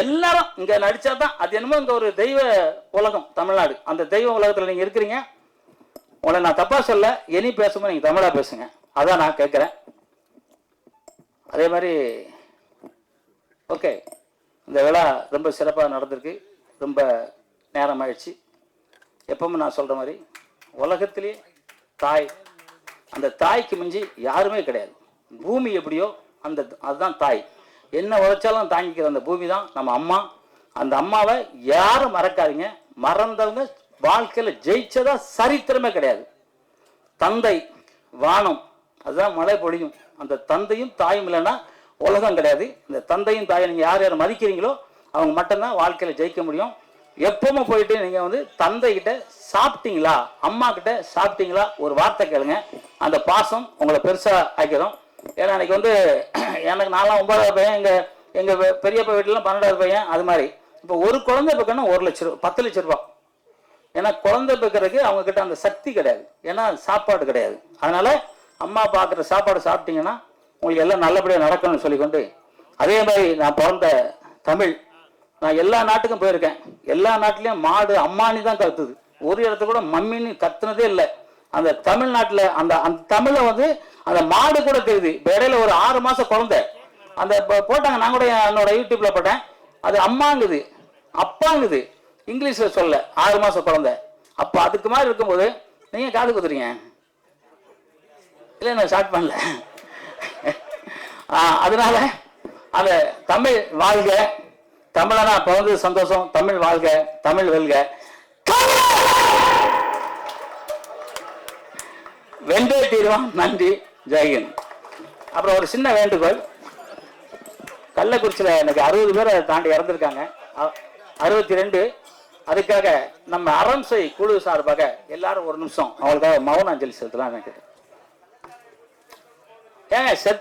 எல்லாரும் இங்க நடிச்சா தான் அது என்னமோ இங்க ஒரு தெய்வ உலகம் தமிழ்நாடு. அந்த தெய்வ உலகத்துல நீங்க இருக்கிறீங்க. உங்களை நான் தப்பா சொல்ல இனி பேசும்போது நீங்க தமிழா பேசுங்க. அதான் நான் கேட்கிறேன் அதே மாதிரி ஓகே. இந்த விழா ரொம்ப சிறப்பாக நடந்திருக்கு. ரொம்ப நேரம் ஆயிடுச்சு. எப்பவும் நான் சொல்ற மாதிரி உலகத்திலே தாய் அந்த தாய்க்கு மிஞ்சி யாருமே கிடையாது. பூமி எப்படியோ அந்த அதுதான் தாய். என்ன உழைச்சாலும் தாங்கிக்கிற அந்த பூமி தான் நம்ம அம்மா. அந்த அம்மாவை யாரும் மறக்காதீங்க. மறந்தவங்க வாழ்க்கையில் ஜெயிச்சதா சரித்திரமே கிடையாது. தந்தை வானம் அதுதான் மழை பொழியும். அந்த தந்தையும் தாயும் இல்லைன்னா உலகம் கிடையாது. இந்த தந்தையும் தாயை நீங்கள் யார் யார் மதிக்கிறீங்களோ அவங்க மட்டும்தான் வாழ்க்கையில் ஜெயிக்க முடியும். எப்பவுமே போயிட்டு நீங்கள் வந்து தந்தைகிட்ட சாப்பிட்டீங்களா அம்மா கிட்ட சாப்பிட்டீங்களா? ஒரு வார்த்தை கேளுங்க. அந்த பாசம் உங்களை பெருசாக ஆக்கிடும் ஏன்னா அன்னைக்கு வந்து எனக்கு நாலாம் ஒன்பதாவது பையன் எங்கள் எங்கள் பெரியப்பா வீட்டிலாம் பன்னெண்டாவது பையன் அது மாதிரி. இப்போ ஒரு குழந்தை பக்கம்னா ஒரு லட்ச ரூபா பத்து லட்ச ரூபா. ஏன்னா குழந்தை பெக்கிறதுக்கு அவங்க கிட்ட அந்த சக்தி கிடையாது. ஏன்னா சாப்பாடு கிடையாது. அதனால அம்மா பார்க்குற சாப்பாடு சாப்பிட்டீங்கன்னா உங்களுக்கு எல்லாம் நல்லபடியாக நடக்கணும்னு சொல்லிக்கொண்டு அதே மாதிரி நான் பிறந்த தமிழ் நான் எல்லா நாட்டுக்கும் போயிருக்கேன். எல்லா நாட்டிலையும் மாடு அம்மானி தான் கத்துது. ஒரு இடத்துல கூட மம்மின்னு கத்துனதே இல்லை. அந்த தமிழ்நாட்டில் அந்த அந்த தமிழை வந்து அந்த மாடு கூட தெரியுது. இப்போ இடையில ஒரு ஆறு மாதம் குழந்தை. அந்த போட்டாங்க. நான் கூட என்னோட யூடியூப்பில் போட்டேன். அது அம்மாங்குது. அப்பாங்குது. இங்கிலீஷில் சொல்ல. ஆறு மாதம் குழந்தை. அப்போ அதுக்கு மாதிரி இருக்கும்போது நீங்கள் காது குத்துறீங்க. இல்லை நான் ஸ்டார்ட் பண்ணல. அதனால அந்த தமிழ் வாழ்க. தமிழனா பிறந்தது சந்தோஷம். தமிழ் வாழ்க. தமிழ் வெல்க. வென்றே தீர்வான் நன்றி. ஜெயகன் அப்புறம் ஒரு சின்ன வேண்டுகோள். கள்ளக்குறிச்சியில் எனக்கு அறுபது பேரை தாண்டி இறந்துருக்காங்க. அறுபத்தி ரெண்டு அதுக்காக நம்ம அரம்சை குழு சார்பாக எல்லாரும் ஒரு நிமிஷம். அவங்களுக்காக மௌன அஞ்சலி செலுத்தலாம் எனக்கு. ஏங்க செத்